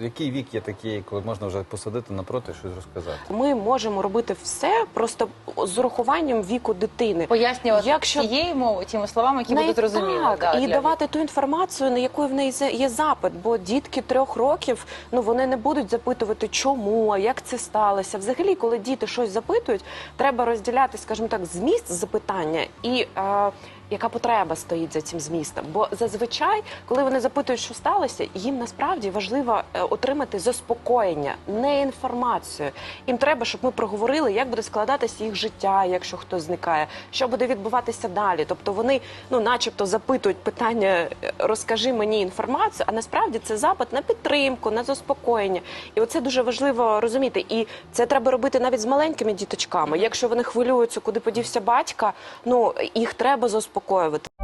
Який вік є такий, коли можна вже посадити напроти щось розказати? Ми можемо робити все просто з урахуванням віку дитини. Пояснювати Якщо- тією мовою, тими словами, які Не будуть зрозумілі. так, да, і для давати ту інформацію, на яку в неї за- є запит. Бо дітки трьох років ну вони не будуть запитувати, чому, а як це сталося. Взагалі, коли діти щось запитують, треба розділяти, скажімо так, зміст запитання і. Е, яка потреба стоїть за цим змістом? Бо зазвичай, коли вони запитують, що сталося, їм насправді важливо е, отримати заспокоєння, не інформацію. Їм треба, щоб ми проговорили, як буде складатися їх життя, якщо хтось зникає, що буде відбуватися далі. Тобто вони, ну, начебто, запитують питання, е, розкажи мені інформацію, а насправді це запит на підтримку, на заспокоєння. І оце дуже важливо розуміти. І це треба робити навіть з маленькими діточками. Якщо вони хвилюються, куди подівся батька, ну їх треба заспокоювати.